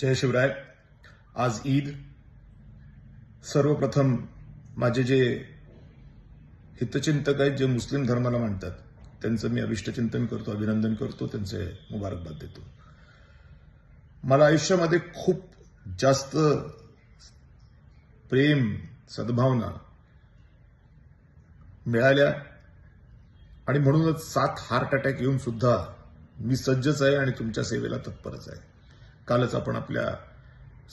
जय शिवराय. आज ईद. सर्वप्रथम माझे जे हितचिंतक आहेत जे मुस्लिम धर्माला मानतात त्यांचं मी अभिष्टचिंतन करतो अभिनंदन करतो त्यांचे मुबारकबाद देतो. मला आयुष्यामध्ये खूप जास्त प्रेम सद्भावना मिळाल्या आणि म्हणूनच सात हार्ट अटॅक येऊन सुद्धा मी सज्जच आहे आणि तुमच्या सेवेला तत्परच आहे. कालच आपण आपल्या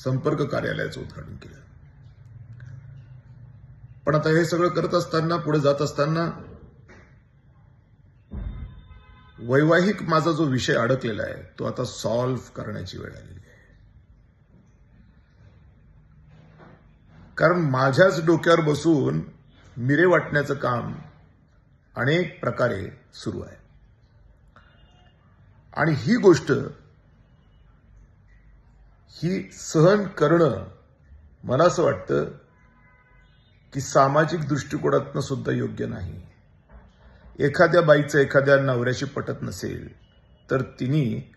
संपर्क कार्यालयाचं उद्घाटन केलं. पण आता हे सगळं करत असताना पुढे जात असताना वैवाहिक माझा जो विषय अडकलेला आहे तो आता सॉल्व्ह करण्याची वेळ आलेली आहे. कारण माझ्याच डोक्यावर बसून मिरे वाटण्याचं काम अनेक प्रकारे सुरू आहे. आणि ही गोष्ट ही सहन करणं मला असं वाटतं की सामाजिक दृष्टिकोनातनं सुद्धा योग्य नाही. एखाद्या बाईचं एखाद्या नवऱ्याशी पटत नसेल तर तिने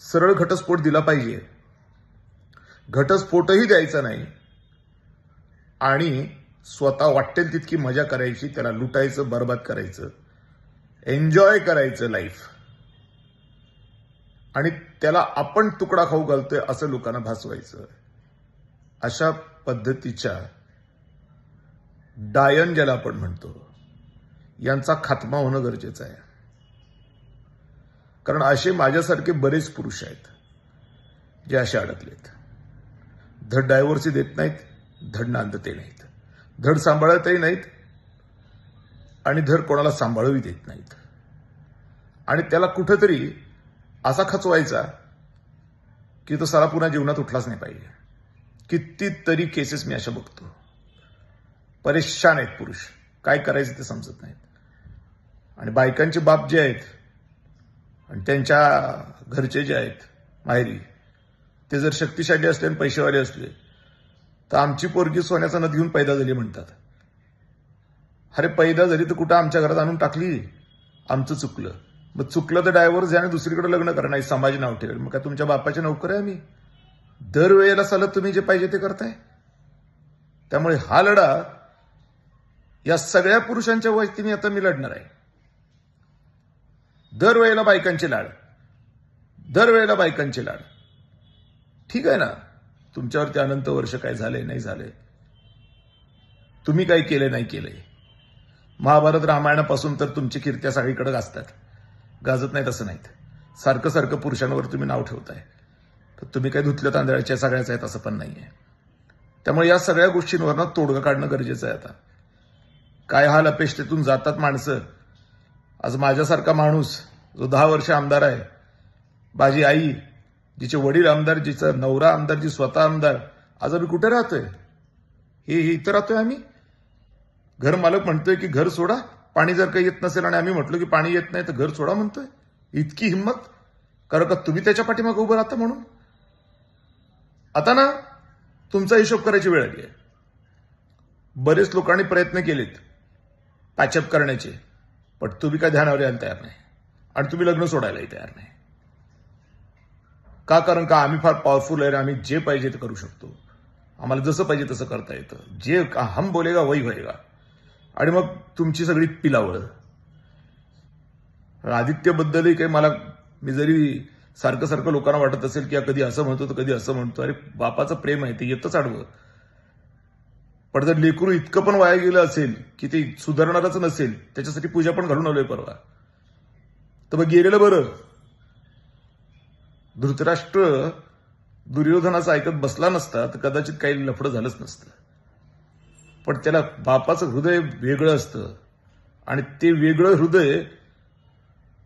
सरळ घटस्फोट दिला पाहिजे. घटस्फोटही द्यायचा नाही. आणि स्वतः वाटेल तितकी मजा करायची त्याला लुटायचं बरबाद करायचं एन्जॉय करायचं लाईफ आणि त्याला आपण तुकडा खाऊ घालतोय असं लोकांना भासवायचं. अशा पद्धतीच्या डायन ज्याला आपण म्हणतो यांचा खात्मा होणं गरजेचं आहे. कारण असे माझ्यासारखे बरेच पुरुष आहेत जे असे अडकलेत. धड डायव्हर्सी देत नाहीत धड नांदते नाहीत. धड सांभाळतही नाहीत आणि धड कोणाला सांभाळूही देत नाहीत. आणि त्याला कुठंतरी असा खचवायचा की तो सारा पुन्हा जीवनात उठलाच नाही पाहिजे. कितीतरी केसेस मी अशा बघतो. परेशान आहेत पुरुष. काय करायचं ते समजत नाहीत. आणि बायकांचे बाप जे आहेत आणि त्यांच्या घरचे जे आहेत माहेरी ते जर शक्तिशाली असले आणि पैसेवाले असले तर आमची पोरगी सोन्याचा नदी घेऊन पैदा झाली म्हणतात. अरे पैदा झाली तर कुठं आमच्या घरात आणून टाकली? आमचं चुकलं. मग चुकलं तर डायव्हर्स आणि दुसरीकडे लग्न करा. नाही समाज नाव ठेवेल. मग काय तुमच्या बापाच्या नोकर आहे मी दरवेळेला सलग तुम्ही जे पाहिजे ते करताय. त्यामुळे हा लढा या सगळ्या पुरुषांच्या वतीने आता मी लढणार आहे. दरवेळेला बायकांची लाड. दरवेळेला बायकांची लाड. ठीक आहे ना? तुमच्यावरती अनंत वर्ष काय झालंय नाही झाले तुम्ही काय केले नाही केलंय? महाभारत रामायणापासून तर तुमची कीर्त्या सगळीकडे गाजतात. गाजत नाहीत असं नाहीत. सारखं सारखं पुरुषांवर तुम्ही नाव ठेवताय. तर तुम्ही काय धुतल्या तांदळाच्या सगळ्याच आहेत असं पण नाहीये. त्यामुळे या सगळ्या गोष्टींवरनं तोडगं काढणं गरजेचं आहे आता. काय हाल अपेक्षेतून जातात माणसं. आज माझ्यासारखा माणूस जो दहा वर्ष आमदार आहे माझी आई जिचे वडील आमदार जिचा नवरा आमदार जी स्वतः आमदार आज आम्ही कुठे राहतोय? हे हे इथं राहतोय आम्ही? घर मालक म्हणतोय की घर सोडा पाणी जर काही येत नसेल आणि आम्ही म्हटलो की पाणी येत नाही तर घर सोडा म्हणतोय. इतकी हिंमत. कारण का तुम्ही त्याच्या पाठीमागे उभं राहता म्हणून? आता ना तुमचा हिशोब करायची वेळ आली आहे. बरेच लोकांनी प्रयत्न केलेत पॅचअप करण्याचे. पण तुम्ही काय ध्यानावर यायला तयार नाही. आणि तुम्ही लग्न सोडायलाही तयार नाही. का? कारण का आम्ही फार पॉवरफुल आहे आम्ही जे पाहिजे ते करू शकतो. आम्हाला जसं पाहिजे तसं करता येतं. जे का- हम बोलेगा वही होएगा. आणि मग तुमची सगळी पिलावळ. आदित्यबद्दलही काही मला मी जरी सारखं सारखं लोकांना वाटत असेल की कधी असं म्हणतो तर कधी असं म्हणतो अरे बापाचं प्रेम आहे ते येतच आडवं. पण जर लेकरू इतकं पण वाया गेलं असेल की ते सुधारणारच नसेल त्याच्यासाठी पूजा पण घालून आलोय परवा. तर मग गेलेलं बरं. धृतराष्ट्र दुर्योधनाचं ऐकत बसला नसता तर कदाचित काही लफडं झालंच नसतं. पण त्याला बापाचं हृदय वेगळं असतं. आणि ते वेगळं हृदय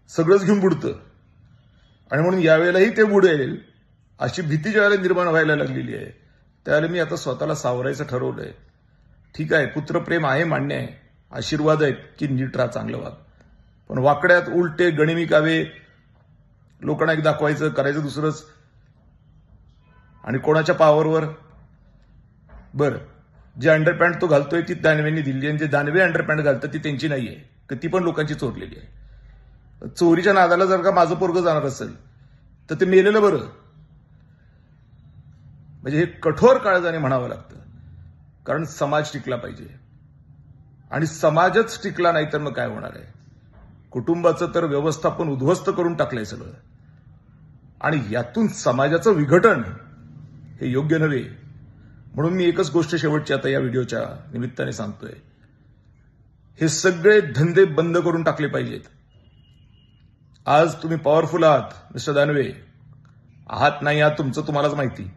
सगळंच घेऊन बुडतं. आणि म्हणून यावेळेलाही ते बुडेल. अशी भीती ज्यावेळेला निर्माण व्हायला लागलेली आहे त्यावेळेला मी आता स्वतःला सावरायचं ठरवलंय. ठीक आहे पुत्रप्रेम आहे मान्य आहे. आशीर्वाद आहेत की नीट राहा चांगलं वाग. पण वाकड्यात उलटे गणिमी कावे लोकांना एक दाखवायचं करायचं दुसरंच. आणि कोणाच्या पावरवर बरं. जे अंडरपॅन्ट तो घालतोय ती दानवेंनी दिली आणि जे दानवे अंडरपॅन्ट घालतात ती त्यांची नाहीये. तर ती पण लोकांची चोरलेली आहे. चोरीच्या नादाला जर का माझं पोरग जाणार असेल तर ते मेलेलं बरं. म्हणजे हे कठोर काळजाने म्हणावं लागतं. कारण समाज टिकला पाहिजे. आणि समाजच टिकला नाही तर मग काय होणार आहे? कुटुंबाचं तर व्यवस्थापन उद्ध्वस्त करून टाकलंय सगळं. आणि यातून समाजाचं विघटन हे योग्य नव्हे. म्हणून मी एकच गोष्ट शेवटची आता या व्हिडिओच्या निमित्ताने सांगतोय. हे सगळे धंदे बंद करून टाकले पाहिजेत. आज तुम्ही पॉवरफुल आहात मिस्टर दानवे. आहात नाही आहात तुमचं तुम्हालाच माहिती.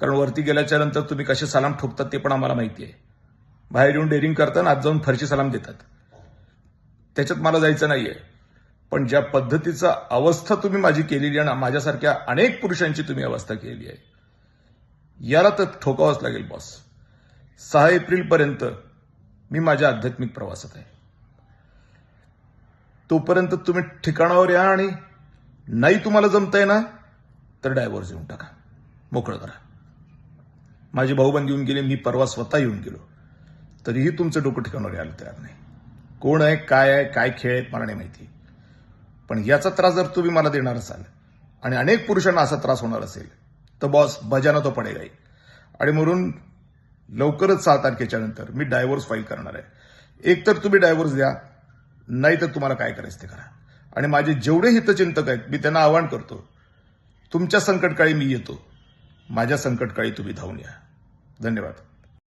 कारण वरती गेल्याच्यानंतर तुम्ही कसे सलाम ठोकतात ते पण आम्हाला माहिती आहे. बाहेर येऊन डेअरिंग करताना आज जाऊन फरशी सलाम देतात. त्याच्यात मला जायचं नाहीये. पण ज्या पद्धतीचा अवस्था तुम्ही माझी केलेली आणि माझ्यासारख्या अनेक पुरुषांची तुम्ही अवस्था केलेली आहे. याला तर ठोकावंच लागेल बॉस सहा एप्रिलपर्यंत मी माझ्या आध्यात्मिक प्रवासात आहे. तोपर्यंत तुम्ही ठिकाणावर या आणि नाही तुम्हाला जमतंय ना तर डायव्हर्स येऊन टाका. मोकळं करा. माझे भाऊबंद येऊन गेले मी परवा स्वतः येऊन गेलो. तरीही तुमचं डोकं ठिकाणावर यायला तयार नाही. कोण आहे काय आहे काय खेळ आहेत मला नाही माहिती. पण याचा त्रास जर तुम्ही मला देणार असाल आणि अनेक पुरुषांना असा त्रास होणार असेल तर बॉस बजाना तो पडेगा ही. आणि म्हणून लवकरच सहा तारखेच्या नंतर मी डायव्होर्स फाईल करणार आहे. एक तर तुम्ही डायव्होर्स द्या नाही तर तुम्हाला काय करायचं ते करा. आणि माझे जेवढे हितचिंतक आहेत मी त्यांना आवाहन करतो तुमच्या संकटकाळी मी येतो. माझ्या संकटकाळी तुम्ही धावून या. धन्यवाद.